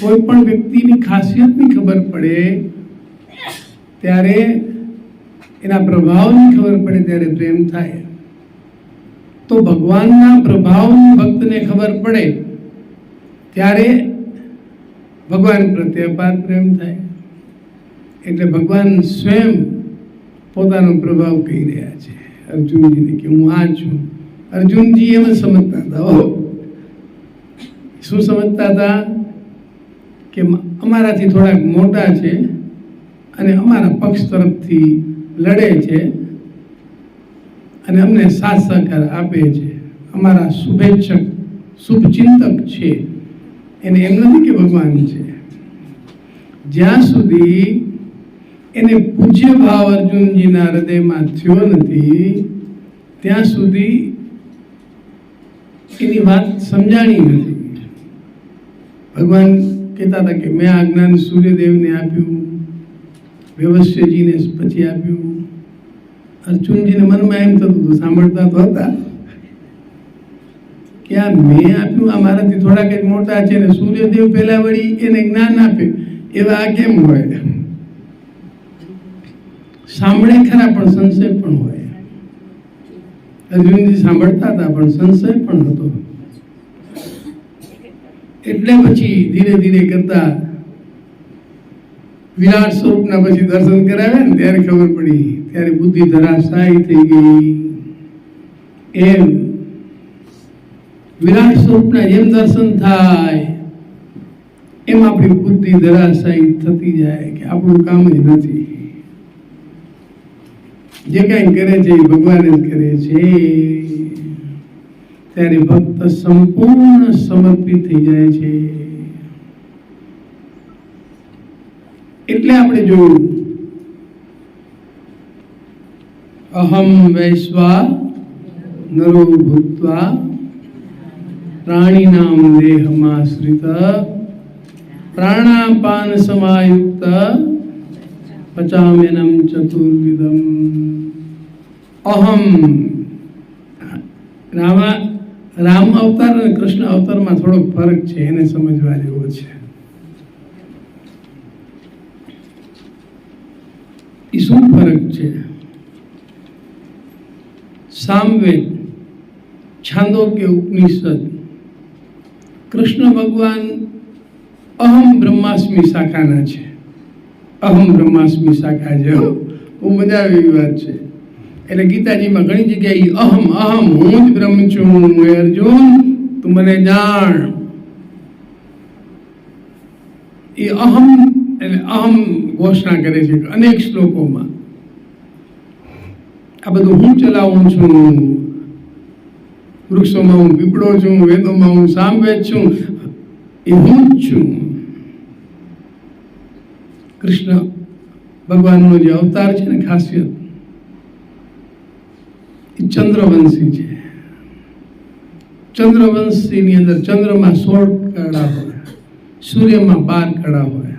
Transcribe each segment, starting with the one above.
કોઈ પણ વ્યક્તિની ખાસિયતની ખબર પડે, ત્યારે એના પ્રભાવની ખબર પડે ત્યારે પ્રેમ થાય. તો ભગવાનના પ્રભાવની ભક્તને ખબર પડે, ત્યારે ભગવાન પ્રત્યે અપાર પ્રેમ થાય. એટલે ભગવાન સ્વયં પોતાનો પ્રભાવ કહી રહ્યા છે. અર્જુનજીને કે હું આ છું. અર્જુનજી એમ સમજતા હતા શું સમજતા હતા? કે અમારાથી થોડાક મોટા છે અને અમારા પક્ષ તરફથી લડે છે અને અમને સાથ સહકાર આપે છે. અમારા શુભેચ્છક, શુભચિંતક છે. એને એમ નથી કે ભગવાન છે. જ્યાં સુધી એને પૂજ્ય ભાવ અર્જુનજીના હૃદયમાં થયો નથી, ત્યાં સુધી એની વાત સમજાણી નથી. ભગવાન કહેતા હતા કે મેં આ જ્ઞાન સૂર્યદેવને આપ્યું વ્યવસ્થ્યજીને પછી આપ્યું. અર્જુનજીને મનમાં એમ થતું હતું, સાંભળતા તો હતા, કે આ મેં આપ્યું, આ મારાથી થોડાક જ મોટા છે ને સૂર્યદેવ પહેલા વળી એને જ્ઞાન આપે, એવા આ કેમ હોય? સાંભળે ખરા, પણ સંશય પણ હોય. અર્જુનજી સાંભળતા હતા, પણ સંશય પણ હતો. એટલે પછી ધીરે ધીરે કરતા વિરાટ સ્વરૂપના પછી દર્શન કરાવ્યા ને, ત્યારે ખબર પડી, ત્યારે બુદ્ધિ ધરાશાયી થઈ ગઈ. એમ વિરાટ સ્વરૂપના જેમ દર્શન થાય, એમ આપણી બુદ્ધિ ધરાશાયી થતી જાય કે આપણું કામ જ નથી. જે કાંઈ કરે છે એ ભગવાન જ કરે છે. ત્યારે ભક્ત સંપૂર્ણ સમર્પિત થઈ જાય છે. એટલે આપણે જોયું, અહમ વૈશ્વા નરો ભૂત્વા પ્રાણીનામ દેહમાશ્રિત, પ્રાણાપાન સમાયુક્ત પચામેનમ ચતુર્વિધમ. અહમ, રામા રામ અવતાર અને કૃષ્ણ અવતારમાં થોડોક ફરક છે, એને સમજવા જેવો છે. એ શું ફરક છે? સામવેદ, છાંદોગ્ય ઉપનિષદ, કૃષ્ણ ભગવાન અહમ બ્રહ્માસ્મી શાખાના છે. અહમ બ્રહ્માસ્મી શાખા છે. બહુ મજા આવી વાત છે. એટલે ગીતાજીમાં ઘણી જગ્યાએ અહમ અહમ, હું જ બ્રહ્મ છું અર્જુન, તું મને જાણ. એ અહમ એટલે અહમ ઘોષણા કરે છે અનેક શ્લોકોમાં. આ બધું હું ચલાવું છું. વૃક્ષોમાં હું પીપળો છું, વેદોમાં હું સામવેદ છું, એ હું જ છું. કૃષ્ણ ભગવાનનો જે અવતાર છે ને ખાસિયત ચંદ્રવંશી છે ચંદ્રવંશીની અંદર ચંદ્રમાં સોળ કળા હોય, સૂર્યમાં બાર કળા હોય.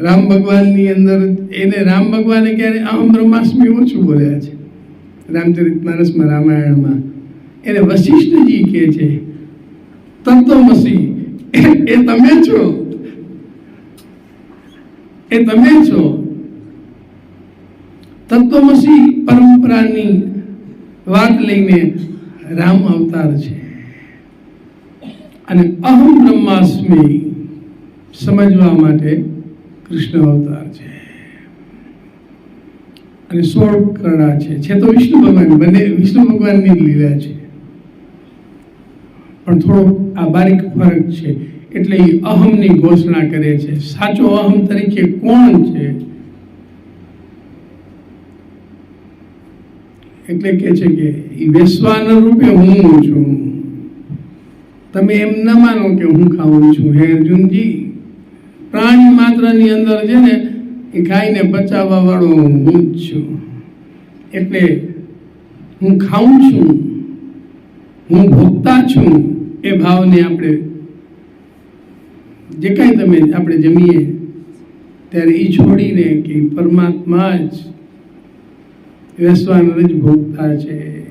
રામ ભગવાનની અંદર એને રામ ભગવાને ક્યારે અહમ બ્રહ્માસ્મિ ઓછું બોલ્યા છે. રામચરિત માનસમાં રામાયણમાં. એને વશિષ્ઠજી કહે છે તત્વમસી એ તમે છો? એ તમે છો? તત્વમસી પરંપરાની વાત લઈને રામ અવતાર છે. અને અહમ બ્રહ્માસ્મી સમજવા માટે કૃષ્ણ અવતાર છે. અને સોળ કળા છે. છે તો વિષ્ણુ ભગવાન, બંને વિષ્ણુ ભગવાનની લીલા છે. પણ થોડો આ બારીક ફરક છે. એટલે એ અહમની ઘોષણા કરે છે. સાચો અહમ તરીકે કોણ છે? એટલે કે છે કે એ વેસવાન રૂપે હું છું. તમે એમ ન માનો કે હું ખાઉં છું. હે અર્જુનજી, પ્રાણી માત્રની અંદર છે ને, એ ખાઈને બચાવવા વાળો હું જ છું. એટલે હું ખાઉં છું, હું ભોગતા છું એ ભાવને આપણે જે કાંઈ તમે આપણે જમીએ, ત્યારે એ છોડીને કે પરમાત્મા જ વેસવાનર જ ભોગતા છે.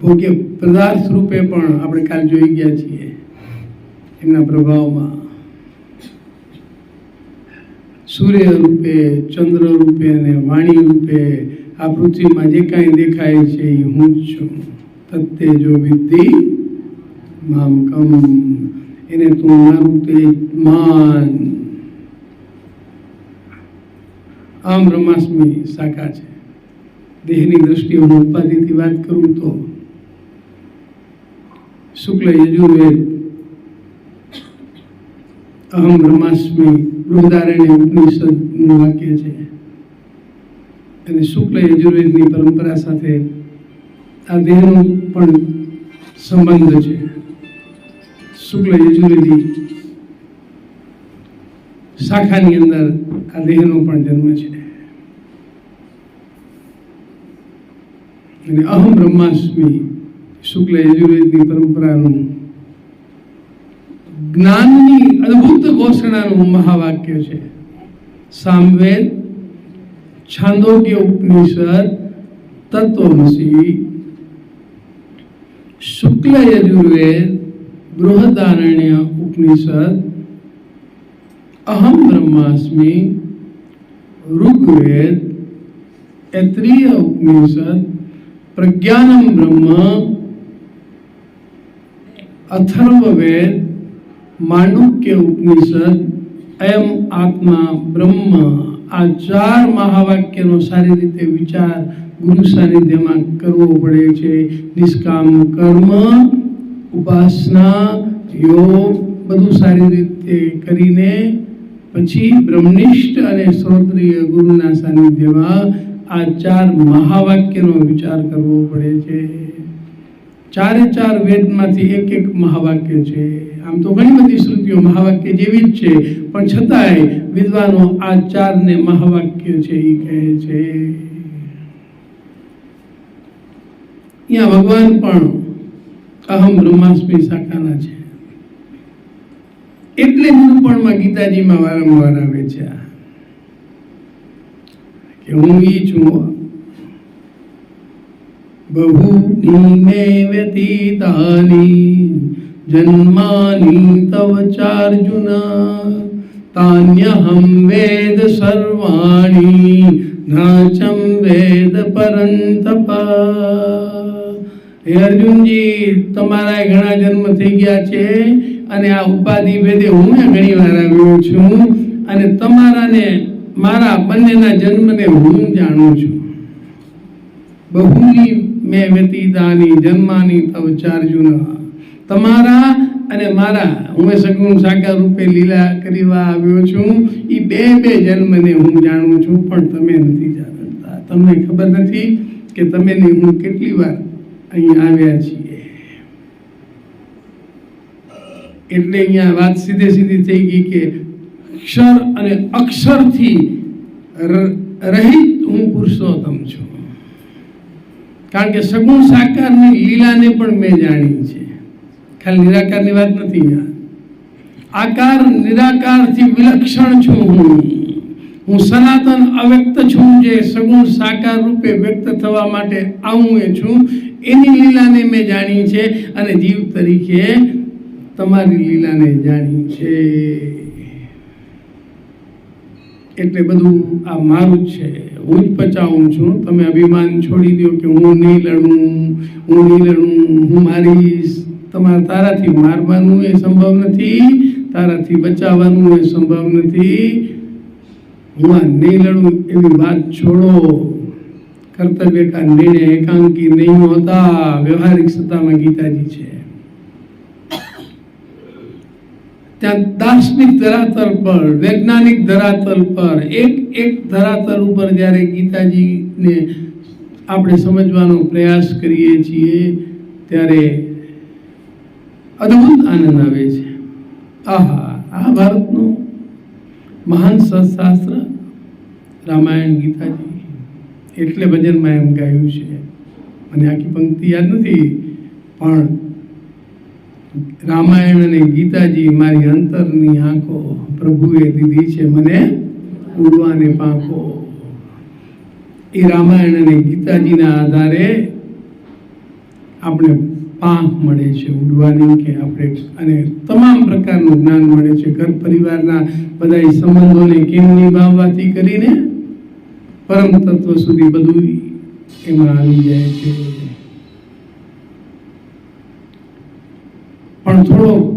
ભોગ્ય પદાર્થ રૂપે પણ આપણે કાલ જોઈ ગયા છીએ એમના પ્રભાવમાં. સૂર્ય રૂપે, ચંદ્ર રૂપે અને વાણી રૂપે આ પૃથ્વીમાં જે કાંઈ દેખાય છે એ હું જ છું. તત્તે જો વિદ્ધિ, મામ કમ. એને તું મારું તે માન. આમ બ્રહ્માસ્મિ શાખા છે. દેહની દ્રષ્ટિએ હું ઉપાધિથી વાત કરું તો શુક્લ યજુર્વેદ અહમ બ્રહ્માસ્મી બૃહદારણ્ય ઉપનિષદનું વાક્ય છે. અને શુક્લ યજુર્વેદની પરંપરા સાથે આ દેહનો પણ સંબંધ છે. શુક્લ યજુર્વેદી શાખાની અંદર આ દેહનો પણ જન્મ છે. અને અહમ બ્રહ્માસ્મી શુક્લ યજુર્વેદની પરંપરાનું જ્ઞાનની અદ્ભુત ઘોષણાનું મહાવાક્ય છે. સામવેદ છાંદોગ્ય ઉપનિષદ તત્વમસી શુક્લ યજુર્વેદ બૃહદારણ્ય ઉપનિષદ અહમ બ્રહ્માસ્મિ ઋગ્વેદ તૈત્રીય ઉપનિષદ પ્રજ્ઞાનમ બ્રહ્મ અથર્વવેદ માંડુક્ય ઉપનિષદ અયમ આત્મા બ્રહ્મ આ ચાર મહાવાક્યનો સારી રીતે વિચાર ગુરુ સાનિધ્યમાં કરવો પડે છે. નિષ્કામ કર્મ, ઉપાસના, યોગ, બધું સારી રીતે કરીને પછી બ્રહ્મનિષ્ઠ અને શ્રોત્રિય ગુરુના સાનિધ્યમાં આ ચાર મહાવાક્યનો વિચાર કરવો પડે છે. ચારે ચાર વેદમાંથી એક એક મહાવાક્ય છે. આમ તો ઘણી બધી શ્રુતિઓ મહાવાક્ય જેવી જ છે, પણ છતાંય વિદ્વાનો આ ચારને મહાવાક્ય છે એ કહે છે. અહીંયા ભગવાન પણ અહમ બ્રહ્માસ્મી શાખાના છે. એટલે નિરૂપણમાં ગીતાજીમાં વારંવાર આવે છે. કે હું ઈ છું બહૂની વ્યતીતાની જન્માની તવ ચાર્જુન, તાન્યહમ વેદ સર્વાણી નાચમ વેદ પરંતપ હે અર્જુનજી, તમારા ઘણા જન્મ થઈ ગયા છે અને આ ઉપાધિ ભેદે હું ઘણી વાર આવ્યો છું અને તમારાને, મારા બંનેના જન્મને હું જાણું છું. બહુની મેં વ્યતીતાની જન્માની તવ ચાર્જુન તમારા અને મારા, હું સગુણ સાકાર રૂપે લીલા કરવા આવ્યો છું. એ બે બે જન્મને હું જાણું છું, પણ તમે નથી જાણતા. તમને ખબર નથી કે તમે હું કેટલી વાર અહીં આવ્યા છીએ. એટલે અહીંયા વાત સીધે સીધી થઈ ગઈ કે અક્ષર અને અક્ષરથી રહિત હું પુરુષોત્તમ છું. કારણ કે સગુણ સાકારની લીલાને પણ મેં જાણી છે. ખાલી નિરાકારની વાત નથી આકાર નિરાકારથી વિલક્ષણ છું હું. હું સનાતન અવ્યક્ત છું જે સગુણ સાકાર રૂપે વ્યક્ત થવા માટે આવું એ છું. એની લીલાને મેં જાણી છે અને જીવ તરીકે તમારી લીલાને જાણી છે. એટલે બધું આ મારું જ છે. હું જ પચાવું છું. તમે અભિમાન છોડી દો કે હું નહીં લડું, હું નહીં લડું, હું મારીશ. તમારે તારાથી મારવાનું એ સંભવ નથી, તારાથી બચાવવાનું એ સંભવ નથી. હું આ નહીં લડું એવી વાત છોડો. કર્તવ્ય કા નિર્ણય એકાંકી નહીં હોતા, વ્યવહારિક સત્તામાં ગીતાજી છે. ત્યાં દાર્શનિક ધરાતલ પર, વૈજ્ઞાનિક ધરાતલ પર, એક એક ધરાતલ ઉપર જ્યારે ગીતાજીને આપણે સમજવાનો પ્રયાસ કરીએ છીએ, ત્યારે અદ્ભુત આનંદ આવે છે. આહા, આ ભારતનું મહાન સત્શાસ્ત્ર રામાયણ ગીતાજી. એટલે ભજનમાં એમ ગાયું છે. મને આખી પંક્તિ યાદ નથી, પણ રામાયણ અને ગીતાજી મારી અંતરની આંખો પ્રભુએ દીધી છે, મને ઉડવાને પાંખો એ રામાયણ અને ગીતાજીના આધારે આપણે પાંખ મળે છે ઉડવાની કે આપણે અને તમામ પ્રકારનું જ્ઞાન મળે છે. ઘર પરિવારના બધા સંબંધોને કેમ નિભાવવાથી કરીને પરમ તત્વ સુધી બધું એમાં આવી જાય છે. પણ થોડો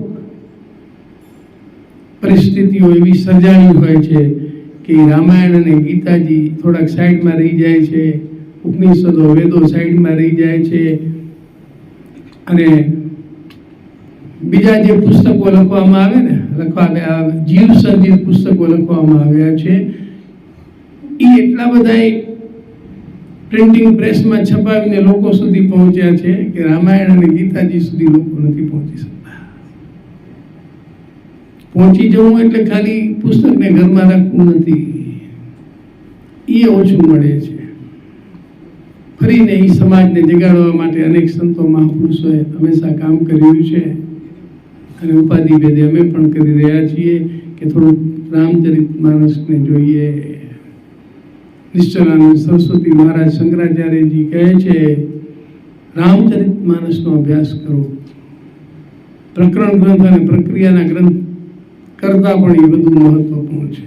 પરિસ્થિતિઓ એવી સર્જાણી હોય છે કે રામાયણ અને ગીતાજી થોડાક સાઈડમાં રહી જાય છે, ઉપનિષદો, વેદો સાઈડમાં રહી જાય છે. અને બીજા જે પુસ્તકો લખવામાં આવે ને, લખવા આ જીવ સર્જિત પુસ્તકો લખવામાં આવ્યા છે એ એટલા બધા પ્રિન્ટિંગ પ્રેસમાં છપાવીને લોકો સુધી પહોંચ્યા છે કે રામાયણ અને ગીતાજી સુધી લોકો નથી પહોંચી શકતા. પહોંચી જવું એટલે ખાલી પુસ્તકને ઘરમાં રાખવું નથી. એ ઓછું મળે છે. ફરીને એ સમાજને જગાડવા માટે અનેક સંતો મહાપુરુષોએ હંમેશા કામ કર્યું છે. અને ઉપાધિ ભેદે અમે પણ કરી રહ્યા છીએ કે થોડુંક રામચરિત માણસને જોઈએ. નિશ્ચલાનંદ સરસ્વતી મહારાજ શંકરાચાર્યજી કહે છે, રામચરિત માનસનો અભ્યાસ કરો. પ્રકરણ ગ્રંથ અને પ્રક્રિયાના ગ્રંથ કરતા પણ એ બધું મહત્વપૂર્ણ છે.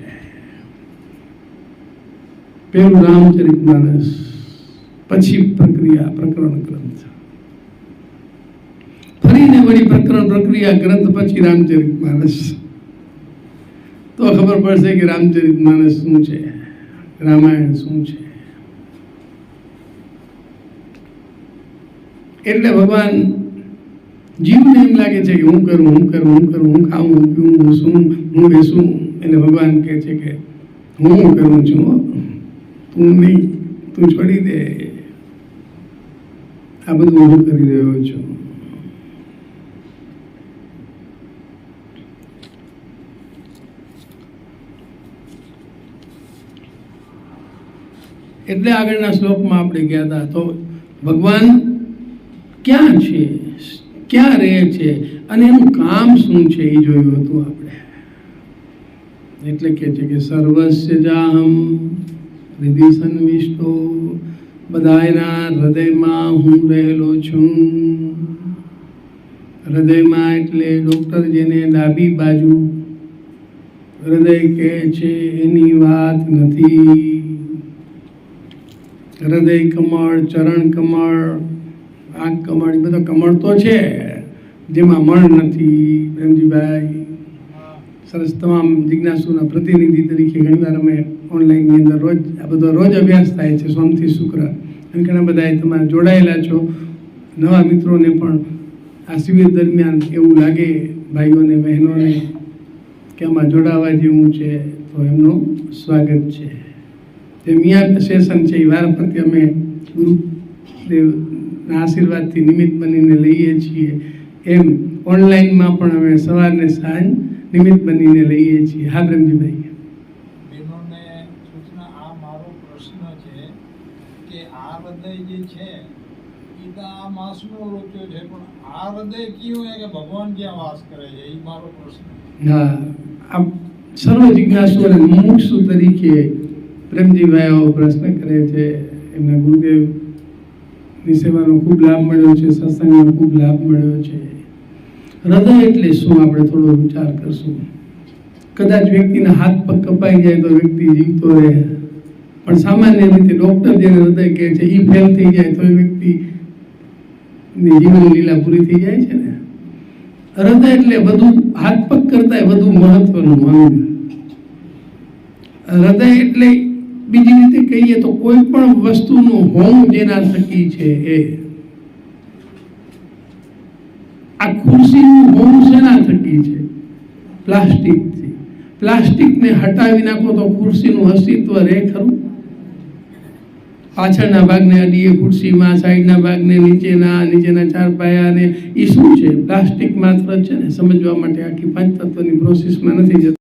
પેલું રામચરિત માનસ, પછી પ્રક્રિયા, પ્રકરણ ગ્રંથ. ફરીને વળી પ્રકરણ, પ્રક્રિયા, ગ્રંથ, પછી રામચરિત માનસ. તો ખબર પડશે કે રામચરિત માનસ શું છે? રામાયણ શું છે? એટલે ભગવાન જીવને એમ લાગે છે કે હું કરું હું કરું હું કરું, હું ખાઉં, હું પીવું હું શું હું બેસું. એટલે ભગવાન કહે છે કે હું હું કરું છું. તું નહીં, તું છોડી દે. આ બધું હું કરી રહ્યો છું. એટલે આગળના શ્લોકમાં આપણે ગયા હતા. તો ભગવાન ક્યાં છે? ક્યાં રહે છે? અને એનું કામ શું છે? એ જોયું હતું આપણે. એટલે કે છે કે સર્વસ્ય જાહમ હૃદય સંવિષ્ટો. બધાયના હૃદયમાં હું રહેલો છું. હૃદયમાં એટલે ડૉક્ટર જેને ડાબી બાજુ. હૃદય કહે છે, એની વાત નથી. હૃદય કમળ, ચરણ કમળ, આંખ કમળ બધા કમળ તો છે, જેમાં મણ નથી, પ્રેમજીભાઈ. સરસ તમામ જિજ્ઞાસુના પ્રતિનિધિ તરીકે ઘણીવાર અમે ઓનલાઈનની અંદર રોજ, આ બધો રોજ અભ્યાસ થાય છે, સોમથી શુક્ર. અને ઘણા બધા તમારે જોડાયેલા છો. નવા મિત્રોને પણ આ શિબિર દરમિયાન એવું લાગે, ભાઈઓને, બહેનોને, કે આમાં જોડાવા જેવું છે તો એમનું સ્વાગત છે. જે મિયા સેશન છે એ વાર પ્રત્યે અમે ગુરુદેવના આશીર્વાદથી નિમિત્ત બનીને લઈએ છીએ. એમ ઓનલાઈનમાં પણ અમે સવારને સાંજ નિમિત્ત બનીને લઈએ છીએ. હા પ્રેમજીભાઈ બહેનોને સૂચના આ મારો પ્રશ્ન છે કે આ હૃદય જે છે એ આ માસનો રોચ્યો છે પણ આ હૃદય કયું છે કે ભગવાન ક્યાં વાસ કરે છે? એ મારો પ્રશ્ન હા આ સર્વ જિજ્ઞાસુ અને મુમુક્ષુ તરીકે પ્રેમજીભાઈ આવો પ્રશ્ન કરે છે. એમના ગુરુદેવની સેવાનો ખૂબ લાભ મળ્યો છે. સત્સંગનો ખૂબ લાભ મળ્યો છે. હૃદય એટલે શું? આપણે થોડો વિચાર કરશું. કદાચ વ્યક્તિના હાથ પગ કપાઈ જાય તો વ્યક્તિ જીવતો રહે. પણ સામાન્ય રીતે ડૉક્ટર જેને હૃદય કહે છે એ ફેલ થઈ જાય તો એ વ્યક્તિ ની જીવન લીલા પૂરી થઈ જાય છે ને? હૃદય એટલે વધુ હાથ પગ કરતા વધુ મહત્વનું અંગ હૃદય એટલે બીજી રીતે કહીએ તો કોઈ પણ વસ્તુનું હોમ જેના થકી છે એ. આ ખુરશીનું હોમ શેના થકી છે? પ્લાસ્ટિકથી. પ્લાસ્ટિકને હટાવી નાખો તો ખુરશીનું અસ્તિત્વ રહે ખરું? પાછળના ભાગને અડીએ ખુરશીમાં, સાઈડના ભાગને, નીચેના નીચેના ચાર પાયાને એ શું છે? પ્લાસ્ટિક માત્ર છે ને? સમજવા માટે આખી પંચ તત્વની પ્રોસેસમાં નથી જતું.